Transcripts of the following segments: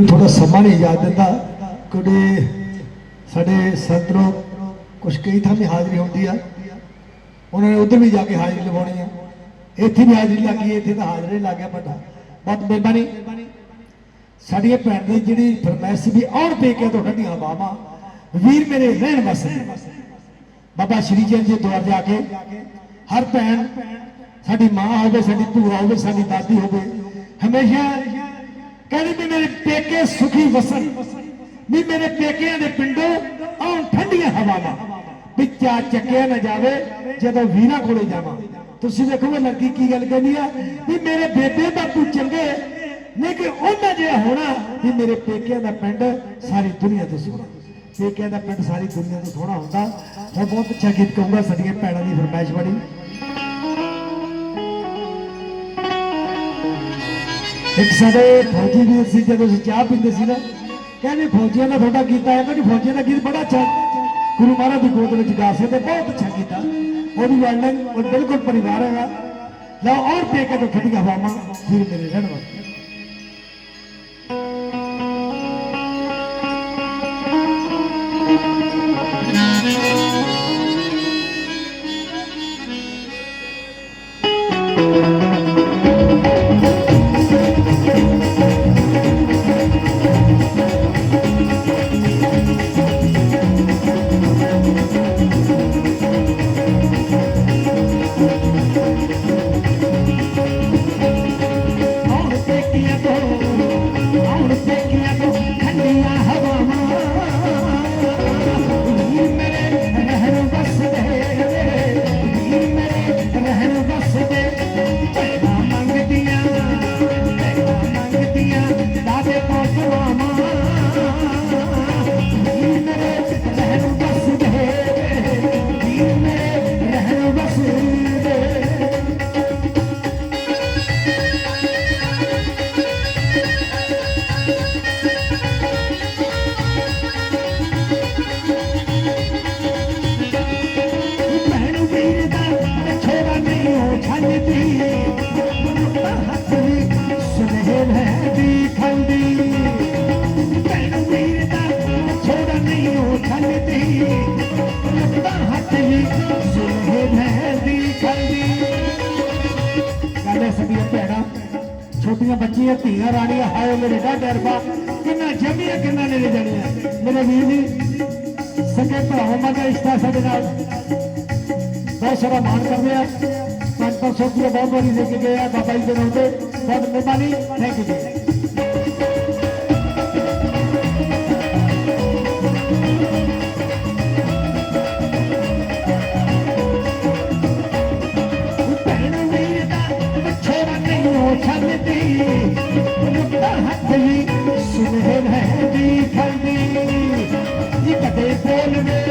ਕੋਈ ਥੋੜਾ ਸਮਾਂ ਨਹੀਂ ਯਾਦ ਦਿੰਦਾ। ਕੁੜੇ ਸਾਡੇ ਸੰਤਰੋ ਕੁਛ ਕਈ ਥਾਂ 'ਤੇ ਹਾਜ਼ਰੀ ਹੁੰਦੀ ਆ। ਉਹਨਾਂ ਨੇ ਉਧਰ ਵੀ ਜਾ ਕੇ ਹਾਜ਼ਰੀ ਲਵਾਉਣੀ ਆ। ਇੱਥੇ ਵੀ ਹਾਜ਼ਰੀ ਲੱਗੀ ਇੱਥੇ ਤਾਂ ਹਾਜ਼ਰੀ ਲੱਗ ਗਿਆ ਵੱਡਾ। ਬਹੁਤ ਮਿਹਰਬਾਨੀ ਸਾਡੀ ਇਹ ਭੈਣ ਦੀ ਜਿਹੜੀ ਫਰਮਾਇਸ਼ ਵੀ ਔਰ ਪੇਕੇ ਤੋਂ ਠੰਡੀਆਂ ਬਾਵਾ, ਵੀਰ ਮੇਰੇ ਰਹਿਣ ਵਸੇ ਬਾਬਾ ਸ਼੍ਰੀ ਚੰਦ ਜੀ ਦੁਆਰ ਜਾ ਕੇ, ਹਰ ਭੈਣ ਸਾਡੀ ਮਾਂ ਹੋਵੇ, ਸਾਡੀ ਭੂਆ ਹੋਵੇ, ਸਾਡੀ ਦਾਦੀ ਹੋਵੇ, ਹਮੇਸ਼ਾ ਕਹਿੰਦੀ ਵੀ ਮੇਰੇ ਪੇਕੇ ਸੁਖੀ ਵਸਣ। ਵੀ ਮੇਰੇ ਪੇਕਿਆਂ ਦੇ ਪਿੰਡੋਂ ਆਉਣ ਠੰਡੀਆਂ ਹਵਾਵਾਂ। ਵਿੱਚਾ ਚੱਕਿਆ ਨਾ ਜਾਵੇ ਜਦੋਂ ਵੀਰਾਂ ਕੋਲੇ ਜਾਵਾਂ। ਤੁਸੀਂ ਦੇਖੋ ਇਹ ਲੜਕੀ ਕੀ ਗੱਲ ਕਹਿੰਦੀ ਆ। ਵੀ ਮੇਰੇ ਬੇਬੇ ਬਾਪੂ ਚੰਗੇ, ਨਹੀਂ ਕਿ ਉਹਨਾਂ ਜਿਹਾ ਹੋਣਾ ਵੀ ਮੇਰੇ ਪੇਕਿਆਂ ਦਾ ਪਿੰਡ ਸਾਰੀ ਦੁਨੀਆ ਤੋਂ ਸੋਹਣਾ। ਪੇਕਿਆਂ ਦਾ ਪਿੰਡ ਸਾਰੀ ਦੁਨੀਆ ਤੋਂ ਸੋਹਣਾ ਹੁੰਦਾ। ਮੈਂ ਬਹੁਤ ਅੱਛਾ ਗੀਤ ਕਹੂੰਗਾ ਸਾਡੀਆਂ ਭੈਣਾਂ ਦੀ ਫਰਮਾਇਸ਼ ਬੜੀ ਇੱਕ ਸਾਡੇ ਫੌਜੀ ਵੀਰ ਸੀ, ਜਦੋਂ ਅਸੀਂ ਚਾਹ ਪੀਂਦੇ ਸੀ ਨਾ, ਕਹਿੰਦੇ ਫੌਜੀਆਂ ਦਾ ਤੁਹਾਡਾ ਗੀਤ ਆਇਆ ਕਹਿੰਦੇ ਫੌਜੀਆਂ ਦਾ ਗੀਤ ਬੜਾ ਅੱਛਾ ਗੁਰੂ ਮਹਾਰਾਜ ਦੀ ਗੋਦ ਵਿੱਚ ਗਾ ਸਕਦੇ, ਬਹੁਤ ਅੱਛਾ ਕੀਤਾ। ਉਹਦੀ ਵਰਲਨ ਉਹ ਬਿਲਕੁਲ ਪਰਿਵਾਰ ਹੈਗਾ ਲਓ, ਔਰ ਪੇਕੇ ਤੋਂ ਖੱਟੀਆਂ ਹਵਾਵਾਂ ਫਿਰ ਮੇਰੇ ਰਹਿਣ ਵਾਸਤੇ ਛੋਟੀਆਂ ਬੱਚੀਆਂ, ਧੀਆਂ, ਰਾਣੀਆਂ, ਹਾਏ, ਮੇਰੇ ਦਾ ਡਰਬਾ ਕਿੰਨਾ ਜੰਮੀਆਂ ਕਿੰਨਾ ਨੇ ਜਾਣੀਆਂ ਮੇਰੇ ਵੀਰ ਜੀ ਸਕੇ ਭਰਾਵਾਂ ਦਾ ਰਿਸ਼ਤਾ ਸਾਡੇ ਨਾਲ। ਬਹੁਤ ਸਾਰਾ ਮਾਣ ਕਰਦੇ ਆ। ਪੰਜ ਪੰਜ ਸੌ ਰੁਪਏ ਬਹੁਤ ਵਾਰੀ ਦੇ ਕੇ ਗਏ ਆ, ਬਾਬਾ ਜੀ ਦੇ ਨਾਮ ਤੇ। ਬਹੁਤ ਮਿਹਰਬਾਨੀ ਥੈਂਕ ਯੂ ਜੀ। ਹੱਥ ਵੀ ਸੁਨਹਿਰ ਹੈ ਦੀ ਖੰਡੀ ਜੀ ਕਦੇ ਬੋਲਵੇ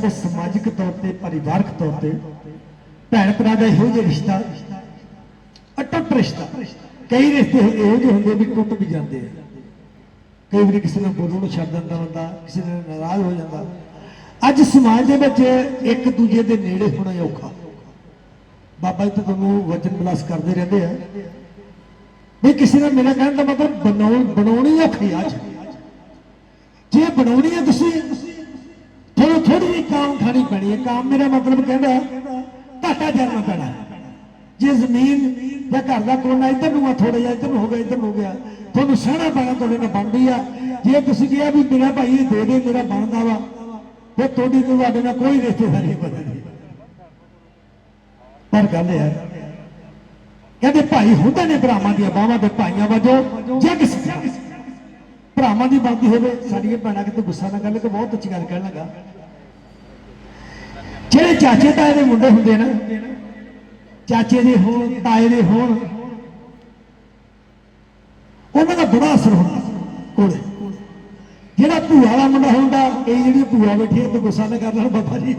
ਸਾਡੇ ਸਮਾਜਿਕ ਤੌਰ ਤੇ, ਪਰਿਵਾਰਕ ਤੌਰ ਤੇ ਭੈਣ ਭਰਾ ਦਾ ਇਹੋ ਜਿਹਾ ਰਿਸ਼ਤਾ, ਅਟੁੱਟ ਰਿਸ਼ਤਾ। ਕਈ ਰਿਸ਼ਤੇ ਇਹੋ ਜਿਹੇ ਹੁੰਦੇ ਵੀ ਟੁੱਟ ਵੀ ਜਾਂਦੇ ਆ। ਕਈ ਵਾਰੀ ਕਿਸੇ ਨੂੰ ਬੋਲਣ ਨੂੰ ਛੱਡ ਦਿੰਦਾ ਬੰਦਾ, ਕਿਸੇ ਨਾਲ ਨਾਰਾਜ਼ ਹੋ ਜਾਂਦਾ। ਅੱਜ ਸਮਾਜ ਦੇ ਵਿੱਚ ਇੱਕ ਦੂਜੇ ਦੇ ਨੇੜੇ ਹੋਣਾ ਔਖਾ। ਬਾਬਾ ਜੀ ਤਾਂ ਤੁਹਾਨੂੰ ਵਚਨ ਬਲਾਸ ਕਰਦੇ ਰਹਿੰਦੇ ਆ। ਵੀ ਕਿਸੇ ਨਾਲ ਮੇਰਾ ਕਹਿਣ ਦਾ ਮਤਲਬ ਬਣਾਉਣ ਬਣਾਉਣੀ ਔਖੀ ਆ ਅੱਜ। ਜੇ ਬਣਾਉਣੀ ਹੈ ਤੁਸੀਂ ਤੁਹਾਨੂੰ ਥੋੜੀ ਜਿਹੀ ਕਾਮ ਖਾਣੀ ਪੈਣੀ ਹੈ, ਕਾਮ ਮੇਰਾ ਮਤਲਬ ਕਹਿੰਦਾ ਘਾਟਾ ਜਰਨਾ ਪੈਣਾ ਜੇ ਜ਼ਮੀਨ ਜਾਂ ਘਰ ਦਾ ਕੋਨਾ ਇੱਧਰ ਨੂੰ ਆ ਥੋੜਾ ਜਿਹਾ, ਇੱਧਰ ਨੂੰ ਹੋ ਗਿਆ, ਇੱਧਰ ਨੂੰ ਹੋ ਗਿਆ, ਤੁਹਾਨੂੰ ਸਹਿਣਾ ਪੈਣਾ ਤੁਹਾਡੇ ਨਾਲ ਬਣਦੀ ਆ। ਜੇ ਤੁਸੀਂ ਕਿਹਾ ਵੀ ਮੇਰਾ ਭਾਈ ਇਹ ਦੇ ਦੇ, ਮੇਰਾ ਬਣਦਾ ਵਾ ਫਿਰ ਤੁਹਾਡੀ ਤੁਹਾਡੇ ਨਾਲ ਕੋਈ ਰਿਸ਼ਤੇਦਾਰੀ ਨਹੀਂ ਬਣਦੀ। ਪਰ ਗੱਲ ਇਹ ਹੈ, ਕਹਿੰਦੇ ਭਾਈ ਹੁੰਦੇ ਨੇ ਭਰਾਵਾਂ ਦੀਆਂ ਬਾਹਾਂ ਦੇ ਭਾਈਆਂ ਵਜੋਂ, ਜੱਗ ਸਿੱਖਿਆ ਭਰਾਵਾਂ ਦੀ ਬਣਦੀ ਹੋਵੇ, ਸਾਡੀਆਂ ਭੈਣਾਂ ਕਿਤੇ ਗੁੱਸਾ ਨਾ ਕਰ ਲੈ ਕਿ ਬਹੁਤ ਅੱਛੀ ਗੱਲ ਕਹਿਣ ਲੱਗਾ। ਚਾਚੇ ਤਾਏ ਦੇ ਮੁੰਡੇ ਹੁੰਦੇ ਨਾ, ਚਾਚੇ ਦੇ ਹੋਣ, ਤਾਏ ਦੇ ਹੋਣ, ਉਹਨਾਂ ਦਾ ਬੜਾ ਅਸਰ ਹੁੰਦਾ ਕੋਲੇ। ਜਿਹੜਾ ਭੂਆ ਦਾ ਮੁੰਡਾ ਹੁੰਦਾ, ਇਹ ਜਿਹੜੀ ਭੂਆ ਬੈਠੀ ਤੇ ਗੁੱਸਾ ਨਾ ਕਰ ਲੈਣ ਬਾਬਾ ਜੀ।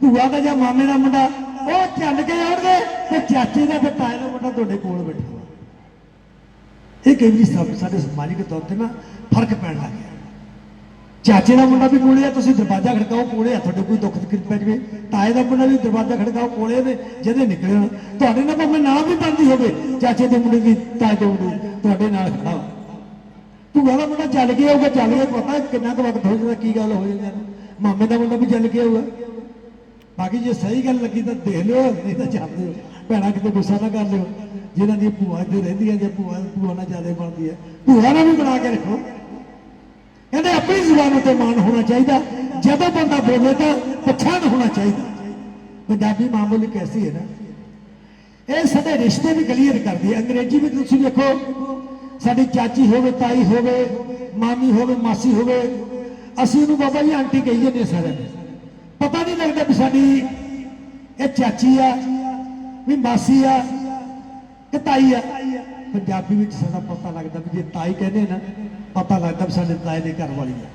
ਭੂਆ ਦਾ ਜਾਂ ਮਾਮੇ ਦਾ ਮੁੰਡਾ, ਉਹ ਚੱਲ ਕੇ ਆਉਣਗੇ ਤੇ ਚਾਚੇ ਦਾ ਤੇ ਤਾਏ ਦਾ ਮੁੰਡਾ ਤੁਹਾਡੇ ਕੋਲ ਬੈਠਾ ਵਾ। ਇਹ ਕਈ ਵਾਰੀ ਸਾਡੇ ਸਮਾਜਿਕ ਤੌਰ ਤੇ ਨਾ ਫ਼ਰਕ ਪੈਣ ਲੱਗ ਗਿਆ। ਚਾਚੇ ਦਾ ਮੁੰਡਾ ਵੀ ਕੋਲੇ ਆ, ਤੁਸੀਂ ਦਰਵਾਜ਼ਾ ਖੜਕਾਓ ਕੋਲੇ ਆ, ਤੁਹਾਡੇ ਕੋਈ ਦੁੱਖ ਤਕਲੀਫ ਪੈ ਜਵੇ। ਤਾਏ ਦਾ ਮੁੰਡਾ ਵੀ ਦਰਵਾਜ਼ਾ ਖੜਕਾਓ ਕੋਲੇ ਨੇ ਜਿਹਦੇ ਨਿਕਲੇ ਹੋਣ। ਤੁਹਾਡੇ ਨਾਲ ਭਾਵੇਂ ਨਾਮ ਵੀ ਬੰਦੀ ਹੋਵੇ, ਚਾਚੇ ਦੇ ਮੁੰਡੇ ਦੀ, ਤਾਏ ਦੇ ਮੁੰਡੇ ਤੁਹਾਡੇ ਨਾਲ ਖੜਾ ਹੋ। ਭੂਆ ਦਾ ਮੁੰਡਾ ਚੱਲ ਗਿਆ ਹੋਊਗਾ ਚੱਲ ਗਿਆ, ਪਤਾ ਕਿੰਨਾ ਕੁ ਵਕਤ ਹੋ ਜਾਂਦਾ, ਕੀ ਗੱਲ ਹੋ ਜਾਂਦੀ ਮਾਮੇ ਦਾ ਮੁੰਡਾ ਵੀ ਚੱਲ ਗਿਆ ਹੋਊਗਾ। ਬਾਕੀ ਜੇ ਸਹੀ ਗੱਲ ਲੱਗੀ ਤਾਂ ਦੇਖ ਲਿਓ, ਨਹੀਂ ਤਾਂ ਛੱਡ ਦਿਓ। ਭੈਣਾ ਕਿਤੇ ਗੁੱਸਾ ਨਾ ਕਰ ਲਿਓ। ਜਿਹਨਾਂ ਦੀ ਭੂਆ ਇੱਥੇ ਰਹਿੰਦੀਆਂ ਹੈ ਜਾਂ ਭੂਆ ਭੂਆ ਨਾਲ ਜ਼ਿਆਦਾ ਬਣਦੀ ਹੈ ਭੂਆ ਨਾਲ ਵੀ ਬਣਾ ਕੇ ਰੱਖੋ। ਕਹਿੰਦੇ ਆਪਣੀ ਜ਼ੁਬਾਨ ਉੱਤੇ ਮਾਣ ਹੋਣਾ ਚਾਹੀਦਾ। ਜਦੋਂ ਬੰਦਾ ਬੋਲੇ ਤਾਂ ਪਛਾਣ ਹੋਣਾ ਚਾਹੀਦਾ। ਪੰਜਾਬੀ ਮਾਂ ਬੋਲੀ ਕੈਸੀ ਹੈ ਨਾ? ਇਹ ਸਾਡੇ ਰਿਸ਼ਤੇ ਵੀ ਕਲੀਅਰ ਕਰਦੀ ਹੈ। ਅੰਗਰੇਜ਼ੀ ਵੀ ਤੁਸੀਂ ਦੇਖੋ ਸਾਡੀ ਚਾਚੀ ਹੋਵੇ, ਤਾਈ ਹੋਵੇ, ਮਾਮੀ ਹੋਵੇ, ਮਾਸੀ ਹੋਵੇ, ਅਸੀਂ ਉਹਨੂੰ ਬਾਬਾ ਜੀ ਆਂਟੀ ਕਹੀ ਜਾਂਦੇ ਹਾਂ ਸਾਰਿਆਂ ਨੂੰ। ਪਤਾ ਨਹੀਂ ਲੱਗਦਾ ਵੀ ਸਾਡੀ ਇਹ ਚਾਚੀ ਆ, ਵੀ ਮਾਸੀ ਆ ਕਿ ਤਾਈ ਆ। ਪੰਜਾਬੀ ਵਿੱਚ ਸਾਡਾ ਪਤਾ ਲੱਗਦਾ ਵੀ ਜੇ ਤਾਈ ਕਹਿੰਦੇ ਨਾ ਪਤਾ ਲੱਗਦਾ ਵੀ ਸਾਡੇ ਤਾਏ ਦੇ ਘਰ ਵਾਲੀ ਆ।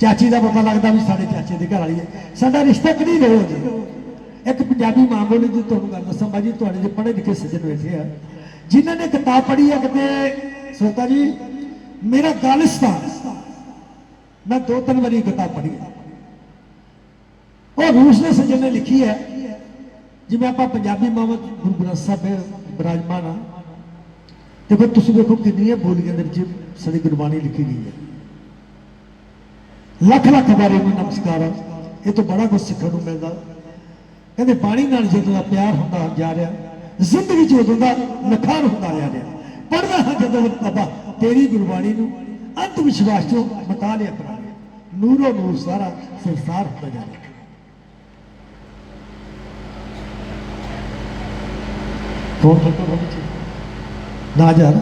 ਚਾਚੀ ਦਾ ਪਤਾ ਲੱਗਦਾ ਵੀ ਸਾਡੇ ਚਾਚੇ ਦੇ ਘਰ ਵਾਲੀ ਹੈ ਸਾਡਾ ਰਿਸ਼ਤਾ ਕਿਹੜੀ ਰਹੋ ਜੀ ਇੱਕ ਪੰਜਾਬੀ ਮਾਂ ਬੋਲੀ ਦੀ ਤੁਹਾਨੂੰ ਗੱਲ ਦੱਸਾਂ ਬਾਜੀ, ਤੁਹਾਡੇ ਜੇ ਪੜ੍ਹੇ ਲਿਖੇ ਸੱਜਣ ਬੈਠੇ ਆ। ਜਿਨ੍ਹਾਂ ਨੇ ਕਿਤਾਬ ਪੜ੍ਹੀ ਆ ਕਿਤੇ ਸੋਤਾ ਜੀ, ਮੇਰਾ ਗਾਲਿਸਤਾਨ ਮੈਂ ਦੋ ਤਿੰਨ ਵਾਰੀ ਕਿਤਾਬ ਪੜ੍ਹੀ ਉਹ ਰੂਸ ਦੇ ਸੱਜਣ ਨੇ ਲਿਖੀ ਹੈ ਜਿਵੇਂ ਆਪਾਂ ਪੰਜਾਬੀ ਮਾਮਾ ਗੁਰੂ ਗ੍ਰੰਥ ਸਾਹਿਬ ਬਿਰਾਜਮਾਨ ਆ। ਤੇ ਫਿਰ ਤੁਸੀਂ ਵੇਖੋ ਕਿੰਨੀਆਂ ਬੋਲੀਆਂ ਦੇ ਵਿੱਚ ਸਾਡੀ ਗੁਰਬਾਣੀ ਲਿਖੀ ਗਈ ਹੈ। ਲੱਖ ਲੱਖ ਬਾਰੇ ਨੂੰ ਨਮਸਕਾਰ ਆ। ਇਹ ਤੋਂ ਬੜਾ ਕੁਝ ਸਿੱਖਣ ਨੂੰ ਮਿਲਦਾ। ਕਹਿੰਦੇ ਬਾਣੀ ਨਾਲ ਜਦੋਂ ਦਾ ਪਿਆਰ ਹੁੰਦਾ ਜਾ ਰਿਹਾ, ਜ਼ਿੰਦਗੀ ਚ ਉਦੋਂ ਨਖਾਰ ਹੁੰਦਾ ਜਾ ਰਿਹਾ। ਪੜਦਾ ਹਾਂ ਜਦੋਂ ਬਾਬਾ ਤੇਰੀ ਗੁਰਬਾਣੀ ਨੂੰ ਅੰਤ ਵਿਸ਼ਵਾਸ ਤੋਂ ਮਤਾ ਲਿਆ ਕਰਾਂ ਨੂਰੋ ਨੂਰ ਸਾਰਾ ਸੰਸਾਰ ਹੁੰਦਾ ਜਾ ਰਿਹਾ। ਹੋਰ ਤੋਂ ਤੋਂ 10000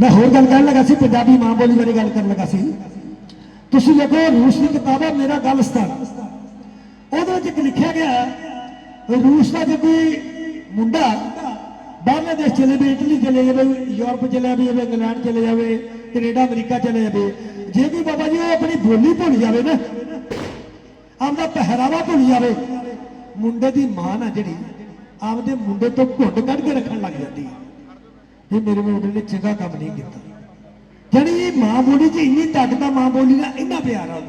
ਮੈਂ ਹੋਰ ਗੱਲ ਕਰਨ ਲੱਗਾ ਸੀ, ਪੰਜਾਬੀ ਮਾਂ ਬੋਲੀ ਬਾਰੇ ਗੱਲ ਕਰਨ ਲੱਗਾ ਸੀ। ਤੁਸੀਂ ਦੇਖੋ ਰੂਸ ਦੀ ਕਿਤਾਬ ਹੈ ਮੇਰਾ ਗੱਲ ਗਲਸਤਾਨ। ਉਹਦੇ ਵਿੱਚ ਇੱਕ ਲਿਖਿਆ ਗਿਆ ਰੂਸ ਦਾ ਜੇ ਕੋਈ ਮੁੰਡਾ ਬਾਹਰਲੇ ਦੇਸ਼ ਚਲੇ ਵੀ ਇਟਲੀ ਚਲੇ ਜਾਵੇ, ਯੂਰਪ ਚਲੇ ਵੀ ਜਾਵੇ ਇੰਗਲੈਂਡ ਚਲੇ ਜਾਵੇ, ਕੈਨੇਡਾ, ਅਮਰੀਕਾ ਚਲੇ ਜਾਵੇ, ਜੇ ਕੋਈ ਬਾਬਾ ਜੀ ਉਹ ਆਪਣੀ ਬੋਲੀ ਭੁੱਲ ਜਾਵੇ ਨਾ, ਆਪਦਾ ਪਹਿਰਾਵਾ ਭੁੱਲ ਜਾਵੇ, ਮੁੰਡੇ ਦੀ ਮਾਂ ਨਾ ਜਿਹੜੀ ਆਪਦੇ ਮੁੰਡੇ ਤੋਂ ਘੁੱਟ ਕੱਢ ਕੇ ਰੱਖਣ ਲੱਗ ਜਾਂਦੀ ਹੈ। ਇਹ ਮੇਰੇ ਮੁੰਡੇ ਨੇ ਚੰਗਾ ਕੰਮ ਨਹੀਂ ਕੀਤਾ। ਜਾਣੀ ਇਹ ਮਾਂ ਬੋਲੀ 'ਚ ਇੰਨੀ ਤਾਕਤ ਆ ਮਾਂ ਬੋਲੀ ਨਾਲ ਇੰਨਾ ਪਿਆਰ ਆ।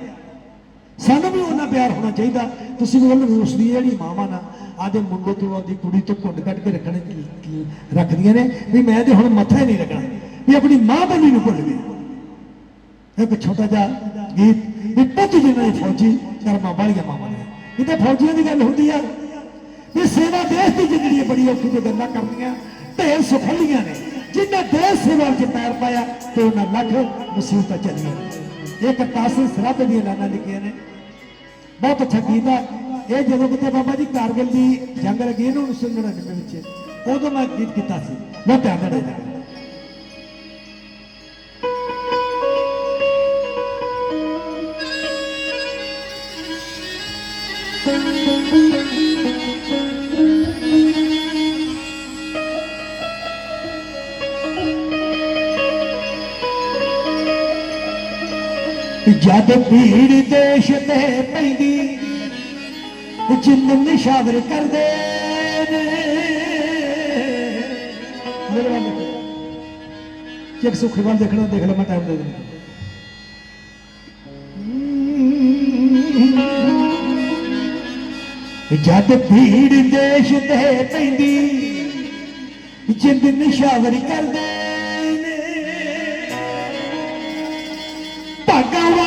ਸਾਨੂੰ ਵੀ ਉਹਨਾਂ ਪਿਆਰ ਹੋਣਾ ਚਾਹੀਦਾ। ਤੁਸੀਂ ਵੀ ਉਹਨਾਂ ਰੂਸ ਦੀ ਜਿਹੜੀ ਮਾਵਾਂ ਨਾ, ਆਦੇ ਮੁੰਡੇ ਤੋਂ ਆਪਦੀ ਕੁੜੀ ਤੋਂ ਘੁੰਡ ਕੱਢ ਕੇ ਰੱਖਣੇ ਰੱਖਦੀਆਂ ਨੇ। ਵੀ ਮੈਂ ਤੇ ਹੁਣ ਮੱਥਾ ਹੀ ਨਹੀਂ ਰੱਖਣਾ। ਵੀ ਆਪਣੀ ਮਾਂ ਬੋਲੀ ਨੂੰ ਭੁੱਲ ਗਏ। ਇੱਕ ਛੋਟਾ ਜਿਹਾ ਗੀਤ, ਵੀ ਪੁੱਤ ਜਿਹਨਾਂ ਦੀ ਫੌਜੀ ਕਰਮਾਂ ਵਾਲੀਆਂ ਮਾਵਾਂ ਨੇ। ਇਹ ਤਾਂ ਫੌਜੀਆਂ ਦੀ ਗੱਲ ਹੁੰਦੀ ਆ। ਵੀ ਸੇਵਾ ਦੇਸ਼ ਦੀ ਜ਼ਿੰਦਗੀ ਬੜੀ ਔਖੀ ਤੇ ਗੱਲਾਂ ਕਰਨੀਆਂ। ਢੇਰ ਸੁਖਲੀਆਂ ਨੇ। ਜਿਨ੍ਹਾਂ ਦੇਸ਼ ਸੇਵਾ ਵਿੱਚ ਪੈਰ ਪਾਇਆ, ਤੇ ਉਹਨਾਂ ਲੱਖ ਮੁਸੀਬਤਾਂ ਚੱਲੀਆਂ ਇਹ ਕਰਤਾਸੀ ਸਰਾਬ ਦੀਆਂ ਲਾਨਾਂ ਲਿਖੀਆਂ ਨੇ। ਬਹੁਤ ਅੱਛਾ ਗੀਤ ਹੈ ਇਹ ਜਦੋਂ ਕਿਤੇ ਬਾਬਾ ਜੀ ਕਾਰਗਿਲ ਦੀ ਜੰਗ ਲੱਗੀ ਨਾ 1999 ਵਿੱਚ ਉਦੋਂ ਮੈਂ ਗੀਤ ਕੀਤਾ ਸੀ। ਮੈਂ ਧਿਆਨ ਨਾਲ ਦੇਖਦਾ। ਜਦ ਭੀੜ ਦੇਸ਼ ਤੇ ਪੈਂਦੀ, ਜਿੰਨ ਨਿਸ਼ਾਵਰ ਕਰਦੇ ਨੇ। ਮੇਰੇ ਵੱਲ ਚੈੱਕ ਸੁਖੀ ਵੱਲ ਦੇਖਣਾ, ਦੇਖ ਲੈ, ਮੈਂ ਟਾਈਮ ਦੇ ਦਿੰਦਾ। ਜਦ ਭੀੜ ਦੇਸ਼ ਤੇ ਪੈਂਦੀ ਜਿੰਦ ਨਿਸ਼ਾਵਰ ਕਰਦੇ ਨੇ। ਭਗਵਾਨ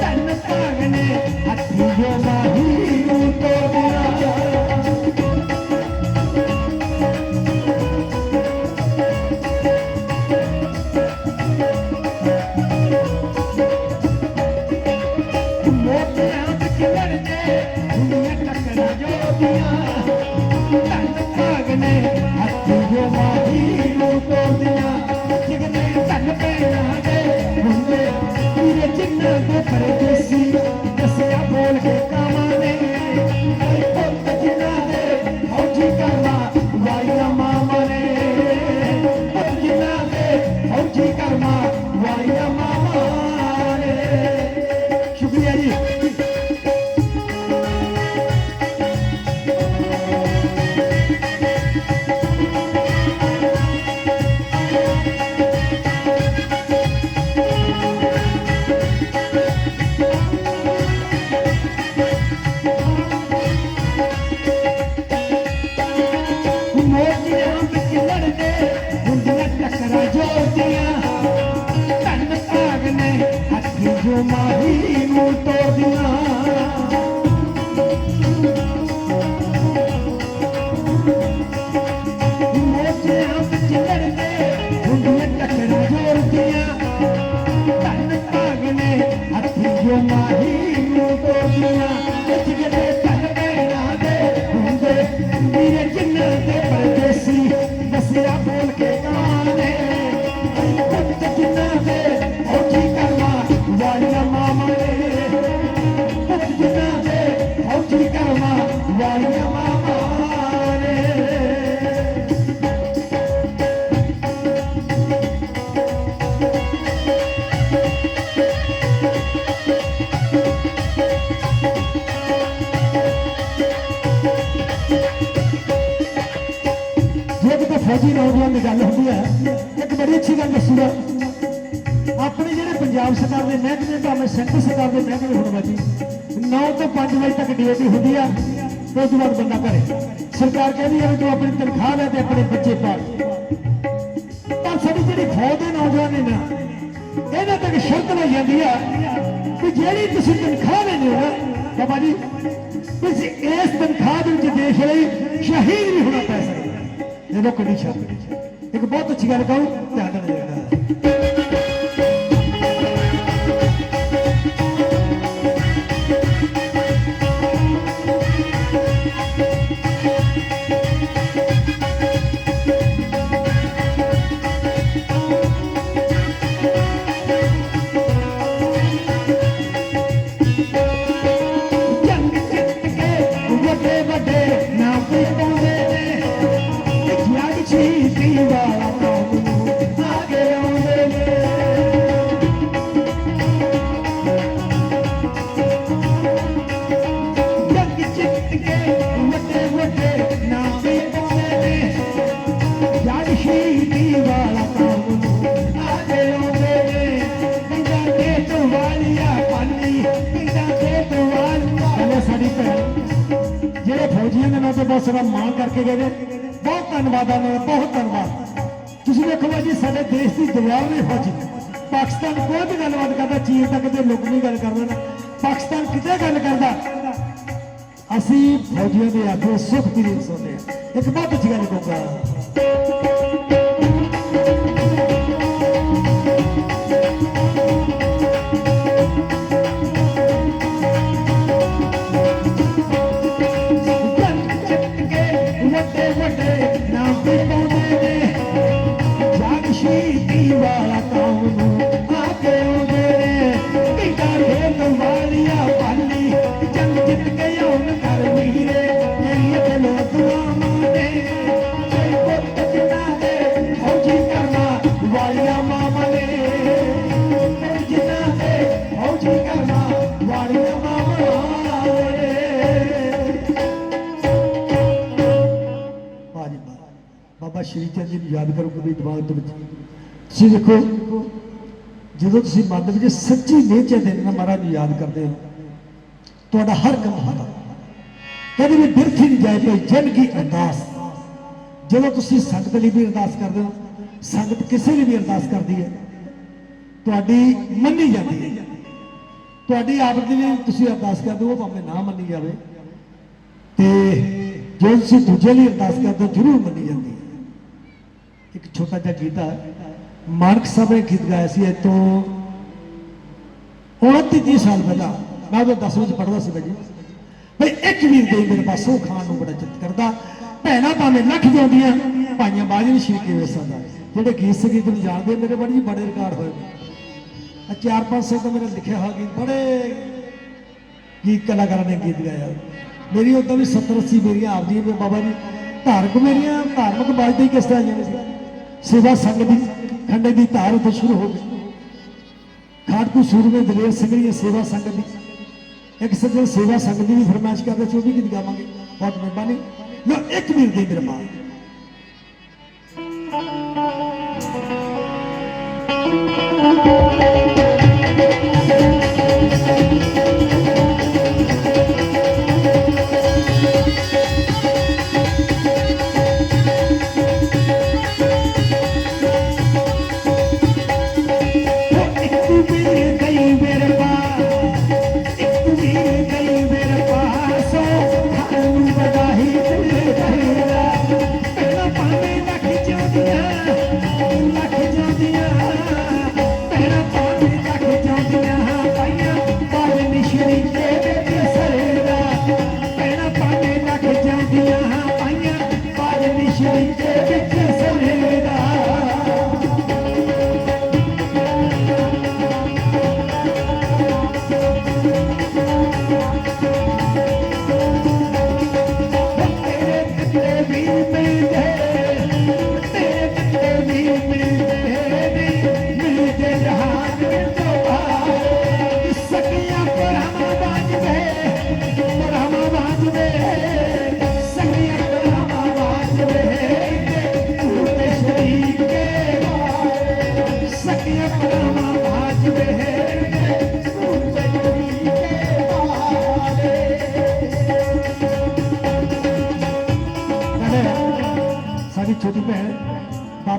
தன்னுத்தாகனே அத்தியோமாகி Yarma, Yarma, ਸੈਂਟਰ ਸਰਕਾਰ ਦੇ ਮਹਿਕਮੇ ਹੁਣ ਬਾਜੀ 9 ਤੋਂ 5 ਵਜੇ ਤੱਕ ਡਿਊਟੀ ਹੁੰਦੀ ਆ ਤੇ ਉਸ ਵਕਤ ਬੰਦਾ ਘਰੇ। ਸਰਕਾਰ ਕਹਿੰਦੀ ਹੈ ਜੋ ਆਪਣੀ ਤਨਖਾਹ ਲੈ ਤੇ ਆਪਣੇ ਬੱਚੇ ਪਾਲ। ਤਾਂ ਸਾਡੀ ਜਿਹੜੀ ਫੌਜ ਦੇ ਨੌਜਵਾਨ ਨੇ ਨਾ, ਇਹਨਾਂ ਤੱਕ ਸ਼ਰਤ ਲਈ ਜਾਂਦੀ ਆ ਕਿ ਜਿਹੜੀ ਤੁਸੀਂ ਤਨਖਾਹ ਲੈਣੀ ਹੋ ਨਾ, ਬਾਬਾ ਜੀ, ਤੁਸੀਂ ਇਸ ਤਨਖਾਹ ਦੇ ਵਿੱਚ ਦੇਸ਼ ਲਈ ਸ਼ਹੀਦ ਵੀ ਹੋਣਾ ਪੈ ਸਕਦਾ। ਇਹ ਲੋਕ ਕੰਡੀਸ਼ਨ ਇੱਕ ਬਹੁਤ ਅੱਛੀ ਗੱਲ ਕਹੂੰ, ਧਿਆਨ ਦੇਣਾ ਫੌਜੀਆਂ ਦੇ ਨਾਂ ਤੇ ਬਹੁਤ ਸਾਰਾ ਮਾਣ ਕਰਕੇ ਗਏ ਨੇ। ਬਹੁਤ ਧੰਨਵਾਦ ਉਹਨਾਂ ਦਾ ਬਹੁਤ ਧੰਨਵਾਦ। ਤੁਸੀਂ ਵੇਖੋ ਬਾਈ ਜੀ ਸਾਡੇ ਦੇਸ਼ ਦੀ ਜਵਾਨ ਨੇ ਫੌਜੀ ਪਾਕਿਸਤਾਨ ਕੋਈ ਵੀ ਗੱਲਬਾਤ ਕਰਦਾ, ਚੀਨ ਤੱਕ ਦੇ ਲੋਕ ਨਹੀਂ ਗੱਲ ਕਰਦਾ ਨਾ। ਪਾਕਿਸਤਾਨ ਕਿਤੇ ਗੱਲ ਕਰਦਾ। ਅਸੀਂ ਫੌਜੀਆਂ ਦੇ ਆਖੇ ਸੁਖ ਦੀ ਰੀਤ ਸੁਣਦੇ ਹਾਂ ਇੱਕ ਬਹੁਤ ਅੱਛੀ ਗੱਲ ਕਹੂੰਗਾ ਜੀ ਨੂੰ ਯਾਦ ਕਰੋ ਕਦੇ ਦਿਮਾਗ ਦੇ ਵਿੱਚ। ਤੁਸੀਂ ਦੇਖੋ ਜਦੋਂ ਤੁਸੀਂ ਮਨ ਦੇ ਵਿੱਚ ਸੱਚੀ ਨਿਹਚੇ ਦੇ ਨਾਲ ਮਹਾਰਾਜ ਨੂੰ ਯਾਦ ਕਰਦੇ ਹੋ, ਤੁਹਾਡਾ ਹਰ ਕੰਮ ਹੁੰਦਾ। ਕਦੇ ਵੀ ਬਿਰਥੀ ਨਹੀਂ ਜਾਏ ਕੋਈ, ਜਨ ਕੀ ਅਰਦਾਸ। ਜਦੋਂ ਤੁਸੀਂ ਸੰਗਤ ਲਈ ਵੀ ਅਰਦਾਸ ਕਰਦੇ ਹੋ, ਸੰਗਤ ਕਿਸੇ ਲਈ ਵੀ ਅਰਦਾਸ ਕਰਦੀ ਹੈ, ਤੁਹਾਡੀ ਮੰਨੀ ਜਾਂਦੀ ਹੈ। ਤੁਹਾਡੀ ਆਪ ਦੀ ਵੀ ਤੁਸੀਂ ਅਰਦਾਸ ਕਰਦੇ ਹੋ, ਉਹ ਭਾਵੇਂ ਨਾ ਮੰਨੀ ਜਾਵੇ। ਤੇ ਜੋ ਤੁਸੀਂ ਦੂਜੇ ਲਈ ਅਰਦਾਸ ਕਰਦੇ ਹੋ, ਜ਼ਰੂਰ ਮੰਨੀ ਜਾਂਦੀ ਹੈ। ਇੱਕ ਛੋਟਾ ਜਿਹਾ ਗੀਤ ਹੈ ਮਾਨਕ ਸਾਹਿਬ ਨੇ ਗੀਤ ਗਾਇਆ ਸੀ, ਇਹ ਤੋਂ 29 ਸਾਲ ਪਹਿਲਾਂ। ਮੈਂ ਉਹ 10 ਵਿੱਚ ਪੜ੍ਹਦਾ ਸੀ ਜੀ ਭਈ, ਇੱਕ ਵੀਰ ਦੇ ਮੇਰੇ ਪਾਸੋਂ ਖਾਣ ਨੂੰ ਬੜਾ ਚਿੱਤ ਕਰਦਾ। ਭੈਣਾਂ ਭਾਵੇਂ ਲੱਖ ਜਾਂਦੀਆਂ ਭਾਈਆਂ ਬਾਜ ਨਹੀਂ ਸ਼ਿਰਕੇ ਵੇਸਾਂ ਦਾ ਜਿਹੜੇ ਗੀਤ ਸੰਗੀਤ ਨੂੰ ਜਾਣਦੇ ਮੇਰੇ ਬੜੀ ਜੀ ਬੜੇ ਰਿਕਾਰਡ ਹੋਏ ਨੇ। ਆ ਚਾਰ ਪੰਜ ਸੌ ਤਾਂ ਮੇਰਾ ਲਿਖਿਆ ਹੋਇਆ ਗੀਤ, ਬੜੇ ਗੀਤ ਕਲਾਕਾਰਾਂ ਨੇ ਗੀਤ ਗਾਇਆ। ਮੇਰੀ ਉਦੋਂ ਵੀ 70 80 ਮੇਰੀਆਂ ਆਪਦੀਆਂ ਵੀ ਬਾਬਾ ਜੀ। ਧਾਰਮਿਕ ਮੇਰੀਆਂ, ਧਾਰਮਿਕ ਬਾਜਦੇ ਹੀ ਕਿਸ ਤਰ੍ਹਾਂ ਜਾਂਦੇ ਸੀ ਸੇਵਾ ਸੰਗ ਦੀ ਖੰਡੇ ਦੀ ਧਾਰ ਉੱਥੇ ਸ਼ੁਰੂ ਹੋ ਗਈ। ਖਾਟਕੂ ਸੂਰਮੇ ਦਲੇਰ ਸਿੰਘ ਦੀ ਸੇਵਾ ਸੰਗ ਦੀ। ਇੱਕ ਸੱਜਣ ਸੇਵਾ ਸੰਗ ਦੀ ਵੀ ਫਰਮਾਇਸ਼ ਕਰਦੇ ਸੀ ਉਹ ਵੀ ਗੀਤ ਗਾਵਾਂਗੇ। ਬਹੁਤ ਮਿਹਰਬਾਨੀ। ਲੋ ਇੱਕ ਵੀਰ ਦੇ ਮੇਰੇ ਮਾਂ ਇੱਕ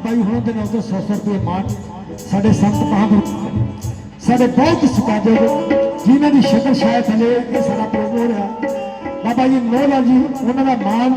ਬਾਬਾ ਜੀ ਹੁਣਾਂ ਦੇ ਨਾਲ ਤੋਂ 100 ਰੁਪਏ ਮਾਨ ਸਾਡੇ ਸੰਤ ਮਹਾਂਪੁਰਖ ਸਾਡੇ ਬਹੁਤ ਸਤਿਕਾਰਯੋਗ ਜਿਨ੍ਹਾਂ ਦੀ ਸ਼ਕਲ ਸ਼ਾਇਦ ਥਲੇ ਇਹ ਸਾਰਾ ਪ੍ਰੋਗਰਾਮ ਹੋ ਰਿਹਾ। ਬਾਬਾ ਜੀ ਮੋਹਲਾ ਜੀ, ਉਹਨਾਂ ਦਾ ਮਾਣ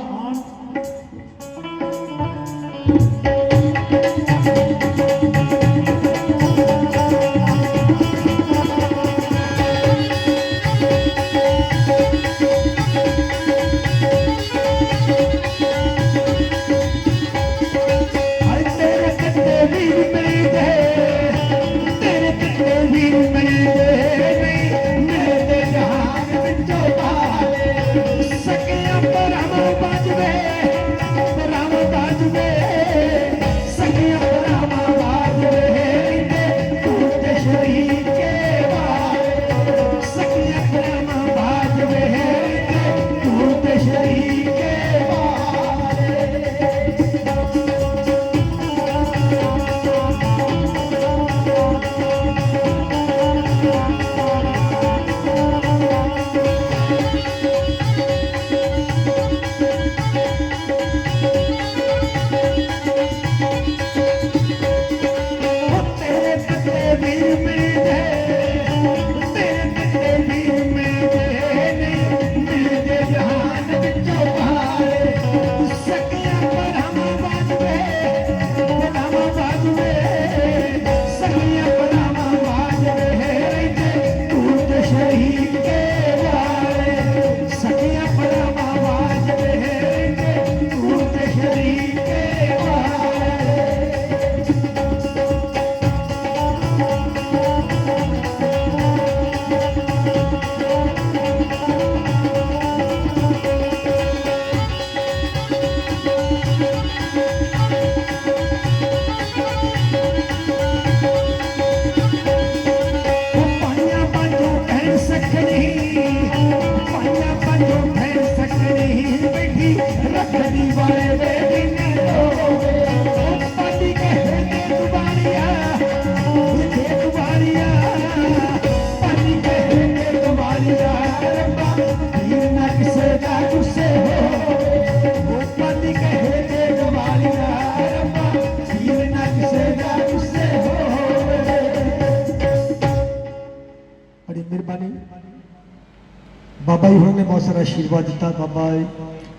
ਬਾਬਾ ਜੀ ਹੋਰਾਂ ਨੇ ਬਹੁਤ ਸਾਰਾ ਆਸ਼ੀਰਵਾਦ ਦਿੱਤਾ ਬਾਬਾ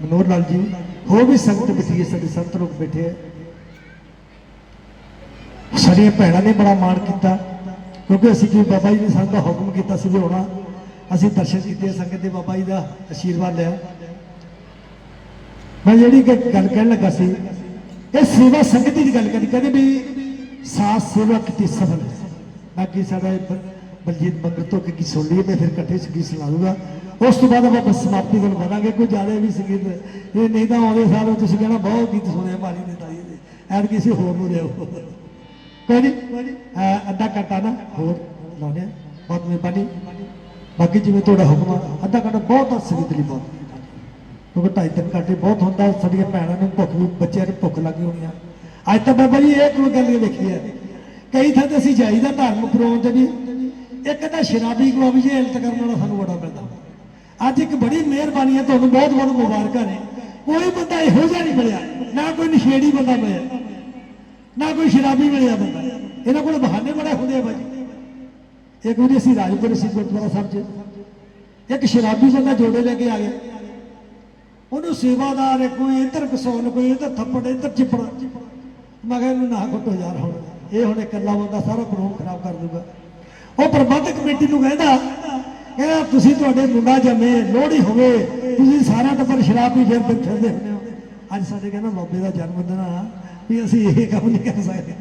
ਮਨੋਹਰ ਲਾਲ ਜੀ। ਹੋਰ ਵੀ ਸੰਗਤ ਬੈਠੀ ਸਾਡੇ ਸੰਤ ਲੋਕ ਬੈਠੇ ਹੈ। ਸਾਡੀਆਂ ਭੈਣਾਂ ਨੇ ਬੜਾ ਮਾਣ ਕੀਤਾ, ਕਿਉਂਕਿ ਅਸੀਂ ਜੀ ਬਾਬਾ ਜੀ ਨੇ ਸਾਨੂੰ ਦਾ ਹੁਕਮ ਕੀਤਾ ਸੀ ਵੀ ਆਉਣਾ ਅਸੀਂ ਦਰਸ਼ਨ ਕੀਤੇ, ਸੰਗਤ ਦੇ ਬਾਬਾ ਜੀ ਦਾ ਆਸ਼ੀਰਵਾਦ ਲਿਆ। ਮੈਂ ਜਿਹੜੀ ਕਿ ਗੱਲ ਕਹਿਣ ਲੱਗਾ ਸੀ, ਇਹ ਸੇਵਾ ਸੰਗਤ ਦੀ ਗੱਲ ਕਰੀ, ਕਹਿੰਦੇ ਵੀ ਸਾਥ ਸੇਵਾ ਕੀਤੀ ਸਫਲ ਬਾਕੀ ਸਾਡਾ ਬਲਜੀਤ ਬੰਗਰ ਤੋਂ ਕੀ ਸੁਣ ਲਈਏ, ਮੈਂ ਫਿਰ ਇਕੱਠੇ ਸੰਗੀਤ ਸੁਣਾ ਦੂੰਗਾ। ਉਸ ਤੋਂ ਬਾਅਦ ਆਪਾਂ ਬਸ ਸਮਾਪਤੀ ਵੱਲ ਵਧਾਂਗੇ ਕੋਈ ਜ਼ਿਆਦਾ ਵੀ ਸੰਗੀਤ ਇਹ ਨਹੀਂ ਤਾਂ ਆਉਂਦੇ ਸਾਲ ਤੁਸੀਂ ਕਹਿਣਾ ਬਹੁਤ ਗੀਤ ਸੁਣਿਆ ਮਾਰੀ ਨੇ ਤਾਈ ਦੇ। ਐਡ ਕਿਸੇ ਹੋਰ ਨੂੰ ਲਿਆਓ। ਕੋਈ ਨਹੀਂ ਅੱਧਾ ਘੰਟਾ ਨਾ ਹੋਰ ਲਾਉਣੇ ਆ। ਬਹੁਤ ਮਿਹਰਬਾਨੀ ਬਾਕੀ ਜਿਵੇਂ ਤੁਹਾਡਾ ਹੁਕਮ ਆ, ਅੱਧਾ ਘੰਟਾ ਬਹੁਤ ਆ ਸੰਗੀਤ ਲਈ ਬਹੁਤ। ਕਿਉਂਕਿ ਢਾਈ ਤਿੰਨ ਘੰਟੇ ਬਹੁਤ ਹੁੰਦਾ, ਸਾਡੀਆਂ ਭੈਣਾਂ ਨੂੰ ਭੁੱਖ ਵੀ, ਬੱਚਿਆਂ ਨੂੰ ਭੁੱਖ ਲੱਗੀ ਹੋਣੀ ਆ। ਅੱਜ ਤਾਂ ਬਾਬਾ ਜੀ ਇਹ ਕੋਈ ਗੱਲ ਨਹੀਂ ਵੇਖੀ ਹੈ। ਕਈ ਥਾਂ ਤੇ ਅਸੀਂ ਜਾਈਦਾ ਧਾਰਮਿਕ ਪ੍ਰੋਗਰਾਮ ਤੇ ਵੀ ਇੱਕ ਤਾਂ ਸ਼ਰਾਬੀ ਕੋ ਵੀ ਇਲਤ ਕਰਨ ਵਾਲਾ ਸਾਨੂੰ ਬੜਾ ਮਿਲਦਾ ਅੱਜ ਇੱਕ ਬੜੀ ਮਿਹਰਬਾਨੀ ਹੈ, ਤੁਹਾਨੂੰ ਬਹੁਤ ਬਹੁਤ ਮੁਬਾਰਕਾਂ ਨੇ। ਕੋਈ ਬੰਦਾ ਇਹੋ ਜਿਹਾ ਨਹੀਂ ਮਿਲਿਆ, ਨਾ ਕੋਈ ਨਸ਼ੇੜੀ ਬੰਦਾ ਮਿਲਿਆ, ਨਾ ਕੋਈ ਸ਼ਰਾਬੀ ਮਿਲਿਆ ਬੰਦਾ। ਇਹਨਾਂ ਕੋਲ ਬਹਾਨੇ ਬੜੇ ਹੁੰਦੇ ਆ ਭਾਜੀ ਇੱਕ ਵਾਰੀ ਅਸੀਂ ਰਾਜਪੁਰ ਸੀ ਗੁਰਦੁਆਰਾ ਸਾਹਿਬ 'ਚ ਇੱਕ ਸ਼ਰਾਬੀ ਬੰਦਾ ਜੋੜੇ ਲੈ ਕੇ ਆ ਗਿਆ। ਉਹਨੂੰ ਸੇਵਾਦਾਰ ਕੋਈ ਇੱਧਰ ਕਸੌਨ ਕੋਈ ਇੱਧਰ ਥੱਪੜ, ਇੱਧਰ ਚਿੱਪੜ। ਮੈਂ ਕਿਹਾ ਇਹਨੂੰ ਨਾ ਘੁੱਟੋ ਯਾਰ ਹੁਣ। ਇਹ ਹੁਣ ਇਕੱਲਾ ਬੰਦਾ ਸਾਰਾ ਪ੍ਰੋਗਰਾਮ ਖਰਾਬ ਕਰ ਦੂਗਾ। ਉਹ ਪ੍ਰਬੰਧਕ ਕਮੇਟੀ ਨੂੰ ਕਹਿੰਦਾ ਕਹਿੰਦਾ, ਤੁਸੀਂ ਤੁਹਾਡੇ ਮੁੰਡਾ ਜੰਮੇ, ਲੋਹੜੀ ਹੋਵੇ, ਤੁਸੀਂ ਸਾਰਾ ਟੱਬਰ ਸ਼ਰਾਬ ਪੀ ਫਿਰ ਫਿਰਦੇ ਹੁੰਦੇ ਹੋ। ਅੱਜ ਸਾਡੇ ਕਹਿੰਦਾ, ਬਾਬੇ ਦਾ ਜਨਮ ਦਿਨ ਆ, ਵੀ ਅਸੀਂ ਇਹ ਕੰਮ ਨਹੀਂ ਕਰ ਸਕਦੇ।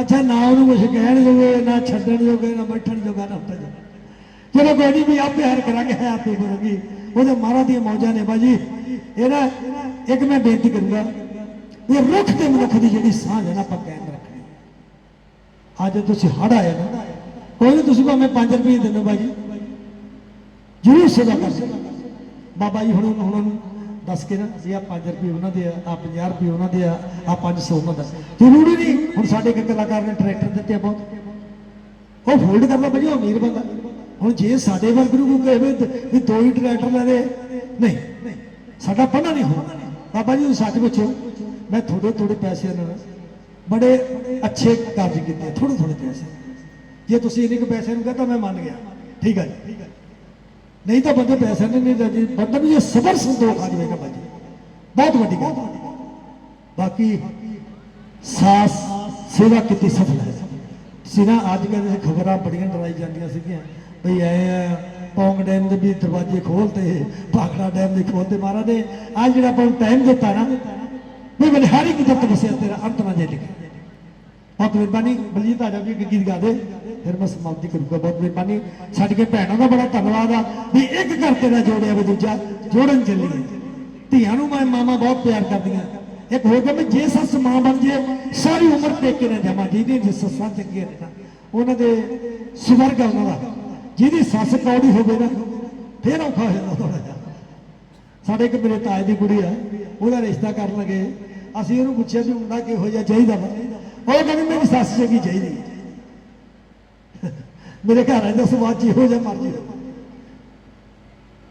ਅੱਛਾ, ਨਾ ਉਹਨੂੰ ਕੁਝ ਕਹਿਣ ਜੋਗੇ, ਨਾ ਛੱਡਣ ਜੋਗੇ, ਨਾ ਬੈਠਣ ਜੋਗਾ, ਨਾ ਉੱਠਣ ਜੋਗਾ। ਚਲੋ ਕੋਈ ਨਹੀਂ ਵੀ ਆਪੇ ਹਰ ਕਰਾਂਗੇ ਹੈ ਆਪੇ ਕਰੂਗੀ, ਉਹਦੇ ਮਹਾਰਾਜ ਦੀਆਂ ਮੌਜਾਂ ਨੇ ਬਾਜੀ ਇਹਦਾ ਇੱਕ ਮੈਂ ਬੇਨਤੀ ਕਰੂੰਗਾ, ਇਹ ਰੁੱਖ ਤੇ ਮਨੁੱਖ ਦੀ ਜਿਹੜੀ ਸਾਂਝ ਹੈ ਨਾ, ਆਪਾਂ ਕਾਇਮ ਰੱਖਣੀ। ਅੱਜ ਤੁਸੀਂ ਹੜ ਆਇਆ ਨਾ ਕੋਈ ਨਹੀਂ ਤੁਸੀਂ ਭਾਵੇਂ 5 ਰੁਪਏ ਦੇ ਦਿਓ ਬਾਜੀ ਜ਼ਰੂਰ ਸੇਵਾ ਕਰ ਬਾਬਾ ਜੀ, ਹੁਣ ਹੁਣ ਨੂੰ ਦੱਸ ਕੇ ਨਾ, ਅਸੀਂ ਆ 5 ਰੁਪਏ ਉਹਨਾਂ ਦੇ ਆ ਆ 50 ਰੁਪਏ ਉਹਨਾਂ ਦੇ ਆ ਆ 500 ਉਹਨਾਂ ਦਾ। ਜ਼ਰੂਰੀ ਨਹੀਂ ਹੁਣ ਸਾਡੇ ਇੱਕ ਕਲਾਕਾਰ ਨੇ ਟਰੈਕਟਰ ਦਿੱਤੇ ਆ ਬਹੁਤ। ਉਹ ਫੋਲਡ ਕਰ ਕਰਨਾ ਬਈ ਉਹ ਅਮੀਰ ਬੰਦਾ। ਹੁਣ ਜੇ ਸਾਡੇ ਵਰਗ ਨੂੰ ਕੋਈ ਕਹੇ ਵੀ- ਵੀ ਦੋ ਹੀ ਟਰੈਕਟਰ ਲੈ ਦੇ, ਨਹੀਂ। ਸਾਡਾ ਪੜ੍ਹਨਾ ਨਹੀਂ ਹੋਣਾ ਬਾਬਾ ਜੀ ਨੂੰ ਸੱਚ ਪੁੱਛੋ, ਮੈਂ ਥੋੜੇ ਥੋੜੇ ਪੈਸੇ ਨਾਲ ਬੜੇ ਅੱਛੇ ਕਾਰਜ ਕੀਤੇ ਥੋੜੇ ਥੋੜੇ ਪੈਸੇ। ਜੇ ਤੁਸੀਂ ਇੰਨੇ ਕੁ ਪੈਸੇ ਨੂੰ ਕਹਤਾ, ਮੈਂ ਮੰਨ ਗਿਆ। ਠੀਕ ਹੈ ਜੀ। ਨਹੀਂ ਤਾਂ ਬੰਦੇ ਪੈਸੇ ਨਹੀਂ ਨਹੀਂ ਰਾਜੀ ਬੰਦਾ ਵੀ ਇਹ ਸਬਰ ਸੰਤੋਖ ਆ ਜਾਵੇਗਾ ਬਾਜੀ ਬਹੁਤ ਵੱਡੀ ਗੱਲ। ਹੈ। ਬਾਕੀ ਸਾਸ ਸੇਵਾ ਕੀਤੀ ਸਫਲ ਹੈ। ਤੁਸੀਂ ਨਾ ਅੱਜ ਕੱਲ੍ਹ ਖਬਰਾਂ ਬੜੀਆਂ ਡਰਾਈ ਜਾਂਦੀਆਂ ਸੀਗੀਆਂ। ਭਈ ਆਏ ਆ ਪੌਂਗ ਡੈਮ ਦੇ ਵੀ ਦਰਵਾਜ਼ੇ ਖੋਲਤੇ ਭਾਖੜਾ ਡੈਮ ਦੇ ਖੋਲਤੇ ਮਹਾਰਾਜ ਨੇ ਅੱਜ ਜਿਹੜਾ ਆਪਾਂ ਨੂੰ ਟਾਈਮ ਦਿੱਤਾ ਨਾ ਵੀ ਬਲਿਹਾਰੀ ਕੀ ਦਿੱਤ ਵਸਿਆ ਤੇਰਾ, ਅੰਤ ਨਾ ਜੇ ਲਿਖੇ। ਬਹੁਤ ਮਿਹਰਬਾਨੀ, ਬਲਜੀਤ ਆ ਜਾ ਵੀ ਗੀਤ ਗਾ ਦੇ। ਫਿਰ ਮੈਂ ਸਮਾਪਤੀ ਕਰੂੰਗਾ। ਬਹੁਤ ਮਿਹਰਬਾਨੀ ਸਾਡੀਆਂ ਭੈਣਾਂ ਦਾ ਬੜਾ ਧੰਨਵਾਦ ਆ ਵੀ ਇੱਕ ਘਰ ਤੇਰਾ ਜੋੜਿਆ ਵੀ ਦੂਜਾ, ਜੋੜਨ ਚੱਲੀਏ ਧੀਆਂ ਨੂੰ ਮੈਂ ਮਾਮਾ ਬਹੁਤ ਪਿਆਰ ਕਰਦੀਆਂ। ਇੱਕ ਹੋ ਗਿਆ ਵੀ ਜੇ ਸੱਸ ਮਾਂ ਬਣ ਜੇ, ਸਾਰੀ ਉਮਰ ਟੇਕੇ ਨਾ ਜਾਵਾਂ, ਜਿਹਦੀ ਜੇ ਸੱਸਾਂ ਚੰਗੀਆਂ ਨੇ ਉਹਨਾਂ ਦੇ ਸਵਰਗ ਉਹਨਾਂ ਦਾ ਜਿਹਦੀ ਸੱਸ ਕੌੜੀ ਹੋਵੇ ਨਾ, ਫੇਰ ਔਖਾ ਹੋ ਜਾਂਦਾ ਥੋੜਾ ਜਿਹਾ। ਸਾਡੇ ਇੱਕ ਮੇਰੇ ਤਾਏ ਦੀ ਕੁੜੀ ਆ, ਉਹਦਾ ਰਿਸ਼ਤਾ ਕਰਨ ਲੱਗੇ। ਅਸੀਂ ਉਹਨੂੰ ਪੁੱਛਿਆ ਵੀ ਮੁੰਡਾ ਕਿਹੋ ਜਿਹਾ ਚਾਹੀਦਾ ਵਾ? ਉਹ ਕਹਿੰਦੀ, ਮੇਰੀ ਸੱਸ ਚੰਗੀ ਚਾਹੀਦੀ ਹੈ। ਮੇਰੇ ਘਰ ਆਏ ਦਾ ਸੁਭਾਅ ਜਿਹੋ ਜਿਹਾ ਮਰਜ਼ੀ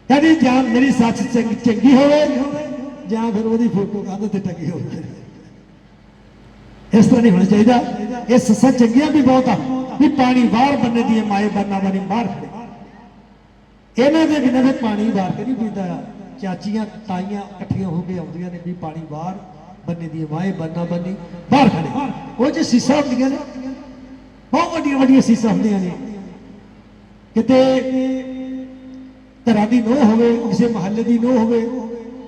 ਕਹਿੰਦੀ ਜਾਂ ਮੇਰੀ ਸੱਸ ਚੰਗੀ ਚੰਗੀ ਹੋਵੇ, ਜਾਂ ਫਿਰ ਉਹਦੀ ਫੋਟੋ ਕੰਧ ਤੇ ਟੰਗੀ ਹੋਵੇ। ਇਸ ਤਰ੍ਹਾਂ ਨਹੀਂ ਹੋਣਾ ਚਾਹੀਦਾ। ਇਹ ਸੱਸਾਂ ਚੰਗੀਆਂ ਵੀ ਬਹੁਤ ਆ, ਵੀ ਪਾਣੀ ਬਾਹਰ ਬੰਨੇ ਦੀ ਮਾਏ ਬੰਨਾ ਬਣੀ ਬਾਹਰ ਖੜੇ। ਇਹਨਾਂ ਦੇ ਬਿਨਾਂ ਵੀ ਪਾਣੀ ਬਾਹਰ ਕੇ ਨਹੀਂ ਪੀਂਦਾ। ਚਾਚੀਆਂ, ਤਾਈਆਂ ਇਕੱਠੀਆਂ ਹੋ ਕੇ ਆਉਂਦੀਆਂ ਨੇ ਵੀ ਪਾਣੀ ਬਾਹਰ ਬੰਨੇ ਦੀ ਮਾਏ ਬੰਨਾ ਬੰਨੀ ਬਾਹਰ ਖੜੇ। ਉਹ ਜੇ ਸੀਸਾ ਹੁੰਦੀਆਂ ਨੇ, ਬਹੁਤ ਵੱਡੀਆਂ ਵੱਡੀਆਂ ਸੀਸਾ ਹੁੰਦੀਆਂ ਨੇ। ਕਿਤੇ ਘਰਾਂ ਦੀ ਨੋਹ ਹੋਵੇ, ਕਿਸੇ ਮਹੱਲੇ ਦੀ ਨੋਹ ਹੋਵੇ,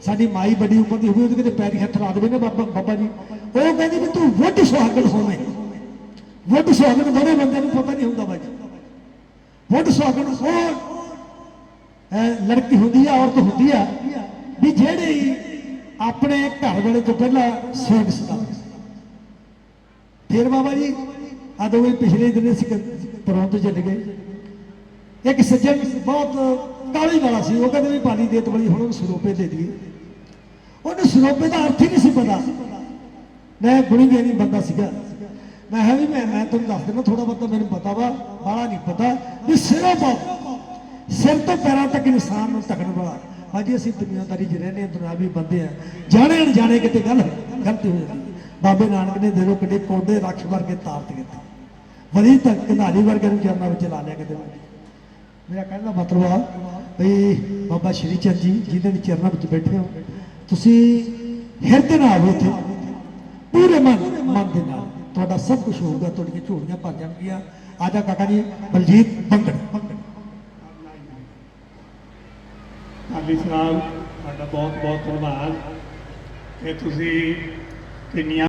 ਸਾਡੀ ਮਾਈ ਬੜੀ ਉਮਰ ਦੀ ਹੋਵੇ, ਉਹਦੇ ਕਿਤੇ ਪੈਰੀ ਹੱਥ ਲਾ ਦੇਵੇ ਨਾ ਬਾਬਾ ਬਾਬਾ ਜੀ। ਉਹ ਕਹਿੰਦੀ ਵੀ ਤੂੰ ਵੱਡ ਸੁਹਾਗਣ ਹੋਵੇਂ ਵੱਡ ਸੁਹਾਗਣ ਬੜੇ ਬੰਦੇ ਨੂੰ ਪਤਾ ਨਹੀਂ ਹੁੰਦਾ ਬਾਜੀ ਵੱਡ ਸੁਹਾਗਣ ਉਹ ਲੜਕੀ ਹੁੰਦੀ ਆ, ਔਰਤ ਹੁੰਦੀ ਆ, ਵੀ ਜਿਹੜੇ ਆਪਣੇ ਘਰ ਵਾਲੇ ਤੋਂ ਪਹਿਲਾਂ ਸਵਰਗ ਸਦਾਵੇ ਫਿਰ ਬਾਬਾ ਜੀ ਆ ਦੋਵੇਂ ਪਿਛਲੇ ਦਿਨ ਅਸੀਂ ਪਰੌਂਤ ਚੱਲ ਗਏ। ਇੱਕ ਸੱਜਣ ਬਹੁਤ ਕਾਲੀ ਵਾਲਾ ਸੀ, ਉਹ ਕਹਿੰਦੇ ਵੀ ਪਾਣੀ ਦੇ ਤਵਲੀ ਹੁਣ ਉਹਨੂੰ ਸਰੋਪੇ ਦੇ ਦਈਏ। ਉਹਨੂੰ ਸਰੋਪੇ ਦਾ ਅਰਥ ਹੀ ਨਹੀਂ ਸੀ ਪਤਾ। ਮੈਂ ਗੁਣੀ ਗਿਆਨੀ ਬੰਦਾ ਸੀਗਾ। ਮੈਂ ਹੈ ਵੀ ਮੈਂ ਮੈਂ ਤੁਹਾਨੂੰ ਦੱਸ ਦਿੰਦਾ ਥੋੜਾ ਬਹੁਤਾ ਮੈਨੂੰ ਪਤਾ ਵਾ, ਬਾਹਲਾ ਨਹੀਂ ਪਤਾ। ਵੀ ਸਿਰੋਂ ਪਾਓ। ਸਿਰ ਤੋਂ ਪੈਰਾਂ ਤੱਕ ਇਨਸਾਨ ਨੂੰ ਤੱਕਣ ਵਾਲਾ। ਹਾਂਜੀ, ਅਸੀਂ ਦੁਨੀਆਦਾਰੀ 'ਚ ਰਹਿੰਦੇ ਹਾਂ, ਦੁਨਿਆਵੀ ਬੰਦੇ ਆ ਜਾਣੇ ਅਣਜਾਣੇ ਕਿਤੇ ਗੱਲ ਗਲਤੀ ਹੋ ਜਾਂਦੀ। ਬਾਬੇ ਨਾਨਕ ਨੇ ਦੇਖੋ ਕਿਤੇ ਕੋਡੇ ਰੱਖ ਵਰਗੇ ਤਾਰਤ ਕੀਤੇ। ਬੜੀ ਤੱਕ ਕਨਾਲੀ ਵਰਗੇ ਨੂੰ ਚਰਨਾਂ ਵਿੱਚ ਲਾ ਲਿਆ ਕਿਤੇ। ਮੇਰਾ ਕਹਿਣ ਦਾ ਮਤਲਬ ਆ ਵੀ ਬਾਬਾ ਸ਼੍ਰੀ ਚੰਦ ਜੀ ਜਿਹਦੇ ਵਿੱਚ ਚਰਨਾਂ ਵਿੱਚ ਬੈਠੇ ਹੋ, ਤੁਸੀਂ ਹਿਰਦੇ ਨਾਲ ਆਵੋ ਪੂਰੇ ਮਨ ਮਨ ਦੇ ਨਾਲ, ਤੁਹਾਡਾ ਸਭ ਕੁਝ ਹੋਊਗਾ, ਤੁਹਾਡੀਆਂ ਝੋਲੀਆਂ ਭਰ ਜਾਣਗੀਆਂ। ਆਜਾ ਕਾਕਾ ਜੀ, ਬਲਜੀਤ ਬੰਗੜ। ਹਾਲੀ ਸਾਹਿਬ ਤੁਹਾਡਾ ਬਹੁਤ ਬਹੁਤ ਧੰਨਵਾਦ। ਕਿ ਤੁਸੀਂ ਕਿੰਨੀਆਂ